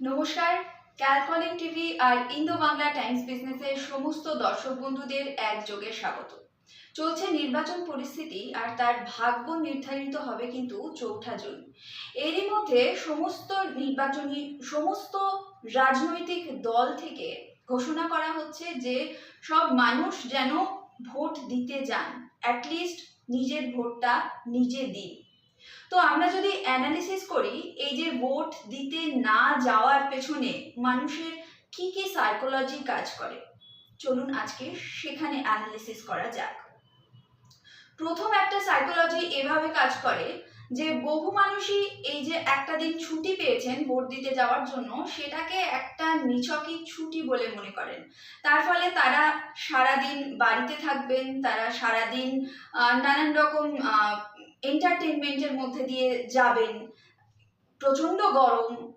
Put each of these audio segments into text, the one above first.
নমস্কার। ক্যালকলিং টিভি আর Indo Bangla Times বিজনেসের সমস্ত দর্শক বন্ধুদের একযোগে স্বাগত। চলছে নির্বাচন পরিস্থিতি আর তার ভাগ্য নির্ধারিত হবে কিন্তু চৌঠা জুন। এরই মধ্যে সমস্ত নির্বাচনী, সমস্ত রাজনৈতিক দল থেকে ঘোষণা করা হচ্ছে যে সব মানুষ যেন ভোট দিতে যান। অ্যাটলিস্ট নিজের ভোটটা নিজে দিন। তো আমরা যদি অ্যানালিসিস করি, এই যে ভোট দিতে না যাওয়ার পেছনে মানুষের কি কি সাইকোলজি কাজ করে? চলুন আজকে সেখানে অ্যানালিসিস করা যাক। প্রথম একটা সাইকোলজি এভাবে কাজ করে যে বহু মানুষই এই যে একটা দিন ছুটি পেয়েছেন ভোট দিতে যাওয়ার জন্য, সেটাকে একটা নিছকই ছুটি বলে মনে করেন। তার ফলে তারা সারাদিন বাড়িতে থাকবেন, তারা সারাদিন নানান রকম এন্টারটেনমেন্টের মধ্যে দিয়ে যাবেন। প্রচণ্ড গরম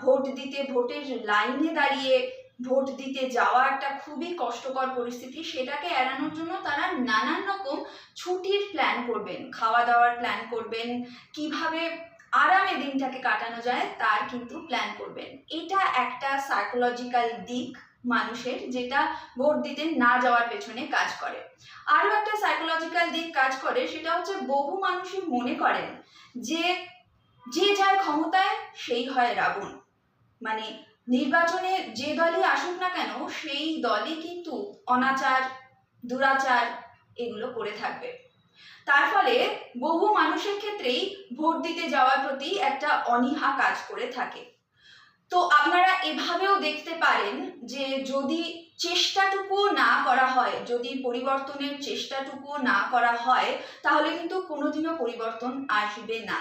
ভোট দিতে, ভোটের লাইনে দাঁড়িয়ে ভোট দিতে যাওয়া একটা খুবই কষ্টকর পরিস্থিতি। সেটাকে এড়ানোর জন্য তারা নানান রকম ছুটির প্ল্যান করবেন খাওয়া দাওয়ার প্ল্যান করবেন, কীভাবে আরামে দিনটাকে কাটানো যায় তার কিন্তু প্ল্যান করবেন। এটা একটা সাইকোলজিক্যাল দিক। মানুষের যেটা ভোট দিতে না যাওয়ার পেছনে কাজ করে। আরও একটা সাইকোলজিক্যাল দিক কাজ করে, সেটা হচ্ছে বহু মানুষই মনে করেন যে যে যার ক্ষমতায় সেই হয় রাবণ। মানে নির্বাচনে যে দলই আসুক না কেন, সেই দলই কিন্তু অনাচার, দুরাচার এগুলো করে থাকবে। তার ফলে বহু মানুষের ক্ষেত্রেই ভোট দিতে যাওয়ার প্রতি একটা অনীহা কাজ করে থাকে। তো আপনারা এভাবেও দেখতে পারেন যে যদি চেষ্টাটুকুও না করা হয়, যদি পরিবর্তনের চেষ্টাটুকুও না করা হয়, তাহলে কিন্তু কোনোদিনও পরিবর্তন আসবে না।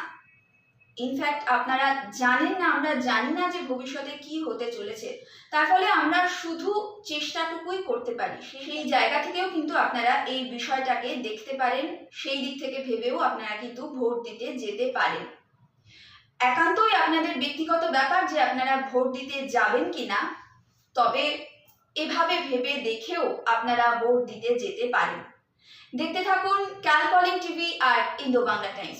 ইনফ্যাক্ট আপনারা জানেন না, আমরা জানি না যে ভবিষ্যতে কি হতে চলেছে। তার ফলে আমরা শুধু চেষ্টাটুকুই করতে পারি। সেই জায়গা থেকেও কিন্তু আপনারা এই বিষয়টাকে দেখতে পারেন, সেই দিক থেকে ভেবেও আপনারা কিন্তু ভোট দিতে যেতে পারেন। একান্তই আপনাদের ব্যক্তিগত ব্যাপার যে আপনারা ভোট দিতে যাবেন কি না তবে এভাবে ভেবে দেখেও আপনারা ভোট দিতে যেতে পারেন। দেখতে থাকুন ক্যালকলিং টিভি আর ইন্দো বাংলা টাইমস